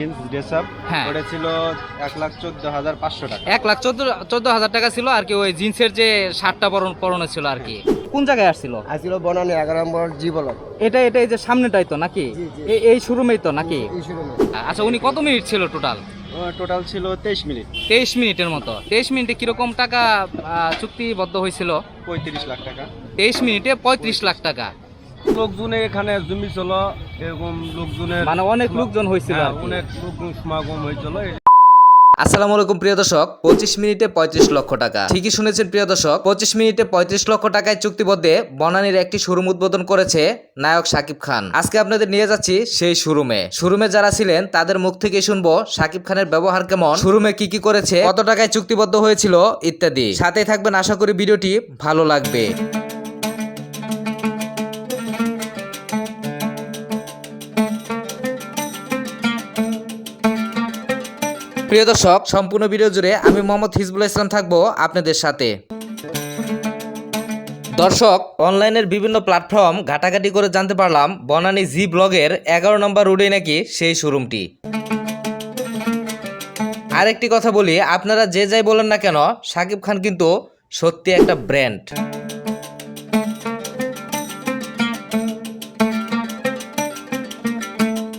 ওটা ছিল এক লাখ চোদ্দ হাজার পাঁচশো টাকা। এক লাখ চোদ্দ চোদ্দ হাজার টাকা ছিল আর কি ওই জিন্সের যে শার্টটা পরন পরনে ছিল আর কি। কোন জায়গায় আসছিল? আসছিল বনানি এগারো নম্বর জি ব্লক। এটা এটা এই যে সামনেটাই তো নাকি। এই- শোরুমেই তো নাকি? আচ্ছা উনি কত মিনিট ছিল টোটাল? টোটাল ছিল তেইশ মিনিট। তেইশ মিনিটের মতো। তেইশ মিনিটে কীরকম টাকা আহ, চুক্তিবদ্ধ হয়েছিল? পঁয়ত্রিশ লাখ টাকা। তেইশ মিনিটে পঁয়ত্রিশ লাখ টাকা। লোকজনে এখানে জমি ছিল এরকম লোকজনের মানে অনেক লোকজন হয়েছিল হ্যাঁ, অনেক লোকজন সমাগম হয়েছিল। আসসালামু আলাইকুম প্রিয় দর্শক। পঁচিশ মিনিটে পঁয়ত্রিশ লক্ষ টাকা। ঠিকই শুনেছেন প্রিয় দর্শক পঁচিশ মিনিটে পঁয়ত্রিশ লক্ষ টাকায় চুক্তিবদ্ধে বনানীর একটি শোরুম উদ্বোধন করেছে নায়ক সাকিব খান। আজকে আপনাদের নিয়ে যাচ্ছি সেই শোরুমে। শোরুমে যারা ছিলেন তাদের মুখ থেকে শুনব সাকিব খানের ব্যবহার কেমন শোরুমে কি কি করেছে কত টাকায় চুক্তিবদ্ধ হয়েছিল ইত্যাদি। সাথে থাকবেন আশা করি ভিডিওটি ভালো লাগবে। প্রিয় দর্শক, সম্পূর্ণ ভিডিও জুড়ে আমি মোহাম্মদ হিজবুল ইসলাম থাকব আপনাদের সাথে। দর্শক, অনলাইনের বিভিন্ন প্ল্যাটফর্ম ঘাটাঘাটি করে জানতে পারলাম বনানী জি ব্লগের এগারো নম্বর রোডে নাকি সেই শোরুমটি। আরেকটি কথা বলি, আপনারা যে যাই বলেন না কেন, সাকিব খান কিন্তু সত্যি একটা ব্র্যান্ড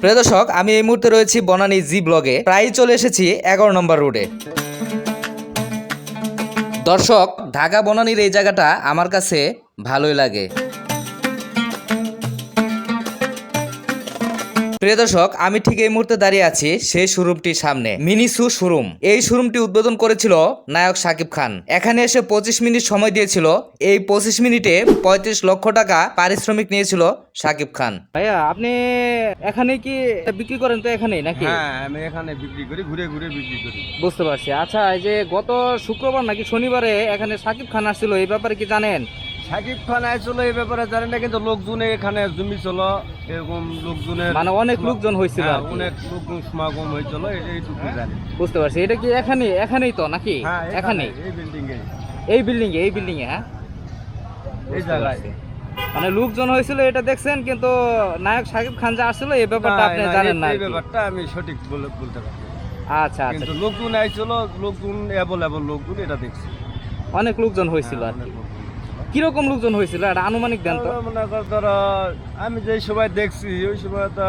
প্রিয় দর্শক, আমি এই মুহূর্তে রয়েছি বনানি জি ব্লগে। প্রায় চলে এসেছি এগারো নম্বর রোডে দর্শক, ঢাকা বনানির এই জায়গাটা আমার কাছে ভালোই লাগে। প্রিয় দর্শক আমি ঠিক এই মুহূর্তে দাঁড়িয়ে আছি সেই শোরুমটির সামনে মিনিসু শোরুম। এই শোরুমটি উদ্বোধন করেছিল নায়ক সাকিব খান। এখানে এসে পঁচিশ মিনিট সময় দিয়েছিল। এই পঁচিশ মিনিটে পঁয়ত্রিশ লক্ষ টাকা পারিশ্রমিক নিয়েছিল সাকিব খান। ভাইয়া আপনি এখানে কি বিক্রি করেন তো এখানেই নাকি? হ্যাঁ আমি এখানে বিক্রি করি ঘুরে ঘুরে বিক্রি করি। বুঝতে পারছি। আচ্ছা এই যে গত শুক্রবার নাকি শনিবারে এখানে সাকিব খান আসছিল এই ব্যাপারে কি জানেন? সাকিব খান এই ব্যাপারে জানি না কিন্তু লোকজনে এখানে জমি ছিল এরকম লোকজনের মানে অনেক লোকজন হয়েছিল হ্যাঁ। অনেক লোকজন সমাগম হয়েছিল এইটুকু জানি। বুঝতে পারছি। এটা কি এখানে এখানেই তো নাকি? হ্যাঁ এখানেই? এই বিল্ডিং এ এই বিল্ডিং এ এই বিল্ডিং এ হ্যাঁ? এই জায়গায়। মানে লোকজন হয়েছিল এটা দেখছেন কিন্তু নায়ক সাকিব খান যে আসছিল এই ব্যাপারটা আপনি জানেন না এই ব্যাপারটা আমি সঠিক বলে বলতে পারি আচ্ছা আচ্ছা। কিন্তু লোকজন আইছিল লোকজন অ্যাভেলেবল লোকজন এটা দেখছি। অনেক লোকজন হয়েছিল আর হ্যাঁ, কি। কীরকম লোকজন হয়েছিল? আনুমানিক দেন তো। মনে কর আমি যে সময় দেখছি, ওই সময় তো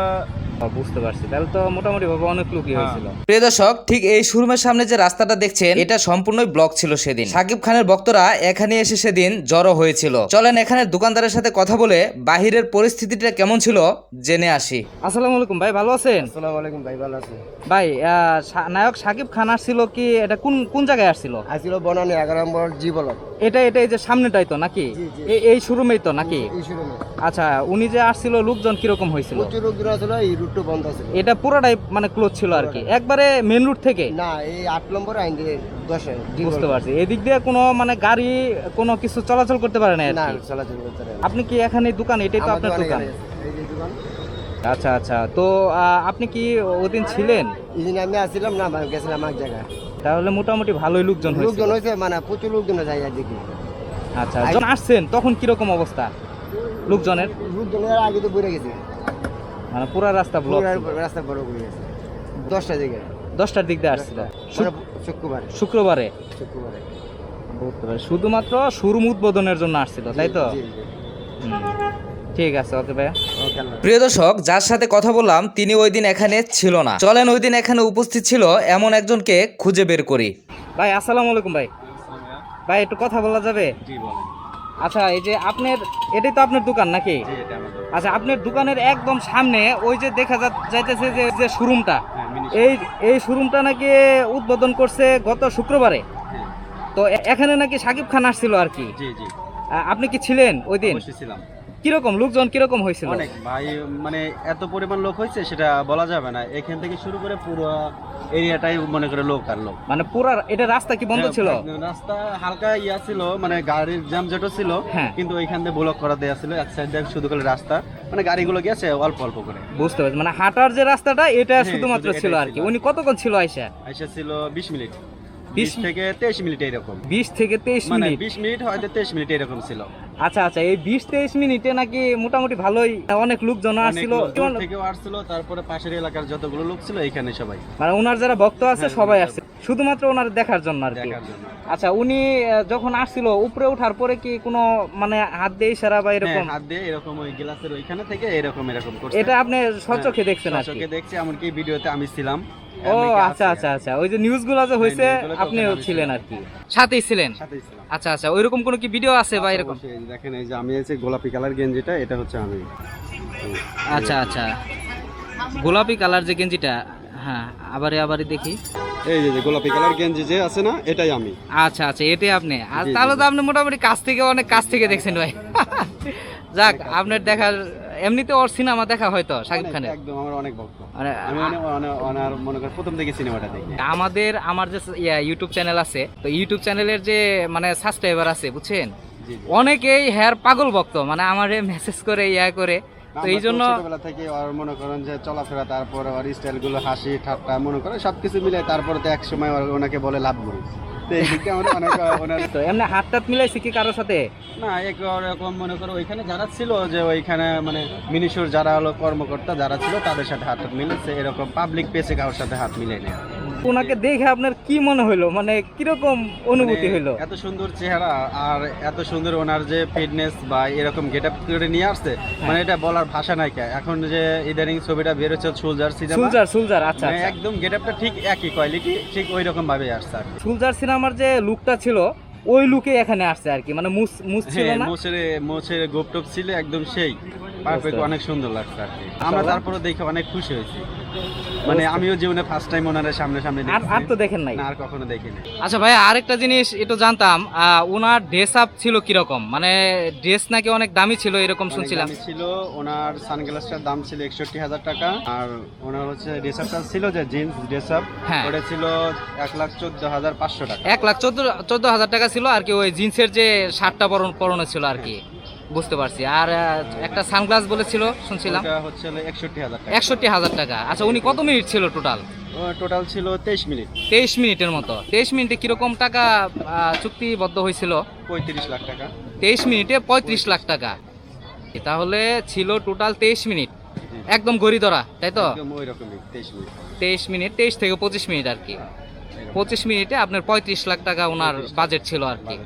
বুঝতে পারছি। তাহলে তো মোটামুটি ভাবে অনেক লোকই হ্যাঁ। হয়েছিল। প্রিয় দর্শক ঠিক এই শোরুমের সামনে যে রাস্তাটা দেখছেন এটা সম্পূর্ণই ব্লক ছিল সেদিন। সাকিব খানের ভক্তরা এখানে এসে সেদিন জড়ো হয়েছিল। চলেন এখানে দোকানদারের সাথে কথা বলে বাহিরের পরিস্থিতিটা কেমন ছিল জেনে আসি। আসসালামু আলাইকুম ভাই ভালো আছেন? আসসালামু আলাইকুম ভাই ভালো আছেন ভাই আহ, সা- নায়ক সাকিব খান আসছিল কি এটা কোন কোন জায়গায় আসছিল? আসছিল বনানি এগারো নম্বর জি ব্লক। এটা এটা এই যে সামনেটাই তো নাকি? জি, জি। এই- এই শোরুমেই তো নাকি? এই আচ্ছা উনি যে আসছিল লোকজন কীরকম হয়েছিল? প্রচুর লোকজন আসছিল এই রুটটা বন্ধ ছিল। এটা পুরোটাই মানে ক্লোজ ছিল আর কি। একবারে মেন রুট থেকে? না এই আট নম্বর আইন দিয়ে দশে বুঝতে পারছি। এদিক দিয়ে কোনো মানে গাড়ি কোনো কিছু চলাচল করতে পারে না না চলাচল করতে পারে আপনি কি এখানে দোকান? এটাই তো আপনার দোকান? এই যে দোকান। আচ্ছা আচ্ছা। তো আপনি কি ওদিন ছিলেন? এই আমি আসছিলাম না গেছিলাম এক জায়গায়। তাহলে মোটামুটি ভালোই লোকজন লোকজন হয়েছে মানে প্রচুর লোকজন যায় দেখি আচ্ছা যখন আসছেন তখন কীরকম অবস্থা? লোকজনের? লোকজনের আগে তো বইরে গেছে। মানে পুরো রাস্তা ব্লক রাস্তা বড় করে গেছে দশটা জায়গায় দশটার দিক দিয়ে আসছিল শুক্রবার। শুক্রবারে। শুক্রবারে। বুঝতে পারি শুধুমাত্র শোরুম উদ্বোধনের জন্য আসছিল তাই তো। ঠিক আছে ওকে ভাইয়া। প্রিয় দর্শক যার সাথে কথা বললাম তিনি ওই দিন এখানে ছিল না। চলেন ওই দিন এখানে উপস্থিত ছিল এমন একজনকে খুঁজে বের করি। ভাই আসসালামু আলাইকুম ভাই। ভাই একটু কথা বলা যাবে? জি বলেন। আচ্ছা এই যে আপনার এটাই তো আপনার দোকান নাকি। আচ্ছা আপনার দোকানের একদম সামনে ওই যে দেখা যাইতেছে যে যে শোরুমটা হ্যাঁ, এই এই শোরুমটা নাকি উদ্বোধন করছে গত শুক্রবারে? হ্যাঁ, তো এখানে নাকি সাকিব খান আসছিল আর কি? আপনি কি ছিলেন ওই দিন? ছিলাম। কীরকম? লোকজন কীরকম হয়েছিল? অনেক। ভাই মানে এত পরিমাণ লোক হয়েছে সেটা বলা যাবে না। এখান থেকে শুরু করে পুরো এরিয়াটাই মনে করে লোক আর লোক। মানে পুরা এটা রাস্তা কি বন্ধ ছিল? হ্যাঁ, রাস্তা হালকা ইয়া ছিল মানে গাড়ির জ্যাম জ্যামজটও ছিল হ্যাঁ। কিন্তু ওইখান দিয়ে ব্লক করা দেয়া ছিল এক সাইড দিয়ে শুধু করে রাস্তা। মানে গাড়িগুলো গেছে অল্প অল্প করে। বুঝতে পারছি। মানে হাঁটার যে রাস্তাটা এটা হ্যাঁ, শুধুমাত্র ছিল আর কি। উনি কতক্ষণ ছিল আইসা? আইসা ছিল বিশ মিনিট। 20 বিশ থেকে তেইশ মিনিট এরকম। বিশ থেকে তেইশ মানে মিনিট? বিশ মিনিট হয়তো তেইশ মিনিট এরকম ছিল। আচ্ছা আচ্ছা এই বিশ তেইশ মিনিটে নাকি মোটামুটি ভালোই অনেক লোকজন আসছিল? থেকেও আসছিল তারপরে পাশের এলাকার যতগুলো লোক ছিল এখানে সবাই। মানে ওনার যারা ভক্ত আছে হ্যাঁ, সবাই আসছে। শুধুমাত্র ওনার দেখার জন্য আর কি? আচ্ছা উনি যখন আসছিল উপরে ওঠার পরে কি কোনো মানে হাত দিয়ে ইশারা বা এরকম? হ্যাঁ, হাত দিয়ে এরকম ওই গ্লাসের ওইখানে থেকে এরকম এরকম করছে। এটা আপনি সচক্ষে দেখছেন আর কি? চোখে দেখছি এমনকি ভিডিওতে আমি ছিলাম। ও আমি আচ্ছা আচ্ছা আচ্ছা। ওই যে নিউজগুলো যে হয়েছে নিউজগুলো তো আপনিও ছিলেন আর কি সাথেই ছিলেন? আচ্ছা আচ্ছা। ওইরকম কোনো কি ভিডিও আছে বা এরকম? অবশ্যই, এই যে দেখেন এই যে আমি গোলাপি কালার গেঞ্জিটা এটা হচ্ছে আমি। আচ্ছা আচ্ছা। গোলাপি কালার যে গেঞ্জিটা হ্যাঁ আবারে আবারে দেখি। এই যে গোলাপি কালার গেঞ্জি যে আছে না এটাই আমি। আচ্ছা আচ্ছা এটাই আপনি। আর তাহলে তো আপনি মোটামুটি কাছ থেকে অনেক কাছ থেকে দেখছেন ভাই। যাক আপনার দেখার এমনিতে ওর সিনেমা দেখা হয়তো শাকিব খানের? একদম আমার অনেক ভক্ত। মানে আমি অনেক- অনেক- মনে করেন প্রথম থেকে সিনেমাটা দেখি। আমাদের আমার যে ইউটিউব চ্যানেল আছে তো ইউটিউব চ্যানেলের যে মানে সাবস্ক্রাইবার আছে বুঝছেন? অনেকেই হ্যার পাগল ভক্ত মানে আমারে মেসেজ করে ইয়া করে। তো এই জন্য ছোটবেলা থেকে আর মনে করেন যে চলাফেরা তারপর আর স্টাইলগুলো হাসি ঠাট্টা মনে করেন সবকিছু মিলে তারপরে তো এক সময় ওনাকে বলে লাভ গুরু তো এই দিকে আমার অনেক ওনার তো এমনি হাত টাত মিলাই কি কারোর সাথে? না এক রকম মনে করো ওইখানে যারা ছিল যে ওইখানে মানে মিনিশোর যারা হলো কর্মকর্তা যারা ছিল তাদের সাথে হাত হাত মিলেছে এরকম পাবলিক পেসে কারোর সাথে হাত মিলে নেয় ওনাকে দেখে আপনার কি মনে হইল মানে কীরকম অনুভূতি মানে হইল এত সুন্দর চেহারা আর এত সুন্দর ওনার যে ফিটনেস বা এরকম গেট আপ করে নিয়ে আসছে হ্যাঁ। মানে এটা বলার ভাষা নাই কে? এখন যে ইদানিং ছবিটা বের হচ্ছে সোলজার সিনেমা। সুলজার সুলজার আচ্ছা মানে আচ্ছা। একদম গেট আপটা ঠিক একই কোয়ালিটি ঠিক ওই রকম ভাবে আসছে আর সুলজার সিনেমার যে লুকটা ছিল ওই লুকে এখানে আসছে আর কি। মানে মুস মুস ছিল হ্যাঁ না? মোছের মোছের গোপটপ ছিল একদম সেই। পারফেক্ট অনেক সুন্দর লাগছে আর কি। আমরা তারপরে দেখে অনেক খুশি হয়েছি। মানে আমিও জীবনে ফার্স্ট টাইম ওনার সামনে সামনে আর আর তো দেখেন নাই। আর কখনো দেখিনি। আচ্ছা ভাই আরেকটা জিনিস একটু জানতাম আহ, ওনার ড্রেস আপ ছিল কীরকম? মানে ড্রেস নাকি অনেক দামি ছিল এরকম শুনছিলাম। দামি ছিল। ওনার সানগ্লাসটার দাম ছিল একষট্টি হাজার টাকা। আর ওনার হচ্ছে ড্রেস আপটা ছিল যে জিন্স ড্রেস আপ হ্যাঁ। ওটা ছিল এক লাখ চোদ্দ হাজার পাঁচশো টাকা। এক লাখ চোদ্দ চোদ্দ হাজার টাকা ছিল আর কি ওই জিন্সের যে শার্টটা পরন পরনে ছিল আর কি। বুঝতে পারছি। আর একটা সানগ্লাস বলেছিল শুনছিলাম। হচ্ছে একষট্টি হাজার টাকা। একষট্টি হাজার টাকা। আচ্ছা উনি কত মিনিট ছিল টোটাল? টোটাল ছিল তেইশ মিনিট। তেইশ মিনিটের মতো। তেইশ মিনিটে কীরকম টাকা চুক্তিবদ্ধ হয়েছিল? পঁয়ত্রিশ লাখ টাকা। তেইশ মিনিটে পঁয়ত্রিশ লাখ টাকা। তাহলে ছিল টোটাল তেইশ মিনিট। একদম গড়ি ধরা তাই তো? তেইশ মিনিট। তেইশ থেকে পঁচিশ মিনিট আর কি। পঁচিশ মিনিটে আপনার পঁয়ত্রিশ লাখ টাকা ওনার বাজেট ছিল আর কি।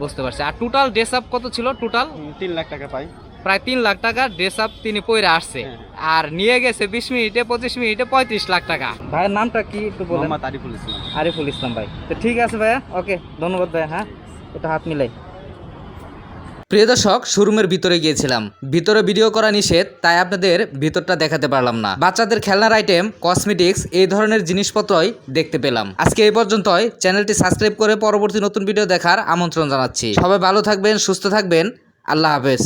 বুঝতে পারছি। আর টোটাল ড্রেস আপ কত ছিল? টোটাল তিন লাখ টাকা পাই। প্রায় তিন লাখ টাকা ড্রেস আপ তিনি পরে আসছে। হ্যাঁ। আর নিয়ে গেছে বিশ মিনিটে পঁচিশ মিনিটে পঁয়ত্রিশ লাখ টাকা। ভাইয়ের নামটা কি একটু বলেন? আরিফুল ইসলাম। আরিফুল ইসলাম ভাই। তো ঠিক আছে ভাইয়া ওকে ধন্যবাদ ভাইয়া হ্যাঁ? এটা হাত মিলাই। প্রিয় দর্শক, শোরুমের ভিতরে গিয়েছিলাম। ভিতরে ভিডিও করা নিষেধ, তাই আপনাদের ভিতরটা দেখাতে পারলাম না। বাচ্চাদের খেলনার আইটেম কসমেটিক্স এই ধরনের জিনিসপত্রই দেখতে পেলাম। আজকে এই পর্যন্তই। চ্যানেলটি সাবস্ক্রাইব করে পরবর্তী নতুন ভিডিও দেখার আমন্ত্রণ জানাচ্ছি। সবাই ভালো থাকবেন, সুস্থ থাকবেন। আল্লাহ হাফেজ।